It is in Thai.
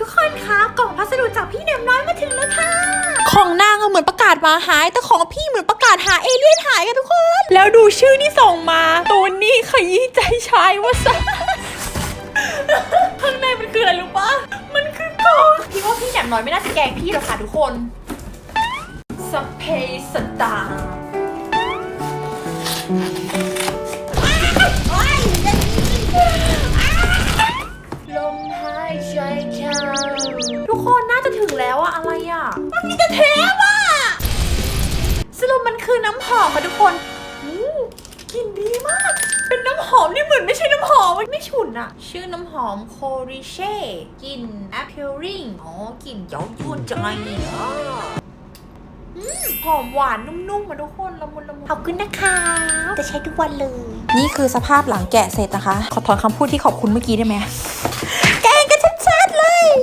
ทุกคนคะกล่องพัสดุจากพี่แหนมน้อยมาถึงแล้วค่ะ ของนางอะเหมือนประกาศมาหาย แต่ของพี่เหมือนประกาศหาเอเลี่ยนหายกันทุกคน แล้วดูชื่อที่ส่งมาตัวนี้ขยี้ใจชายว่าซะข้างในมันคืออะไรรู้ปะมันคือกล่องพี่ว่าพี่แหนมน้อยไม่น่าจะแกล้งพี่หรอกค่ะทุกคนสพเพสตาล หายใจเข้าทุกคนน่าจะถึงแล้วอะอะไรอะมันมีแต่เทปอะสรุปมันคือน้ำหอมค่ะทุกคนอู้กลิ่นดีมาก เป็นน้ำหอมที่เหมือนไม่ใช่น้ำหอมมันไม่ฉุนอะชื่อน้ำหอมโคริเช่กลิ่นแอปเปิลริงอ๋อกลิ่นเย้ายวนใจอะอืมหอมหวานนุ่มๆมาทุกคนละมุนละมุนขอบคุณนะคะจะใช้ทุกวันเลย นี่คือสภาพหลังแกะเสร็จนะคะ ขอถอนคำพูดที่ขอบคุณเมื่อกี้ได้ไหมแกะ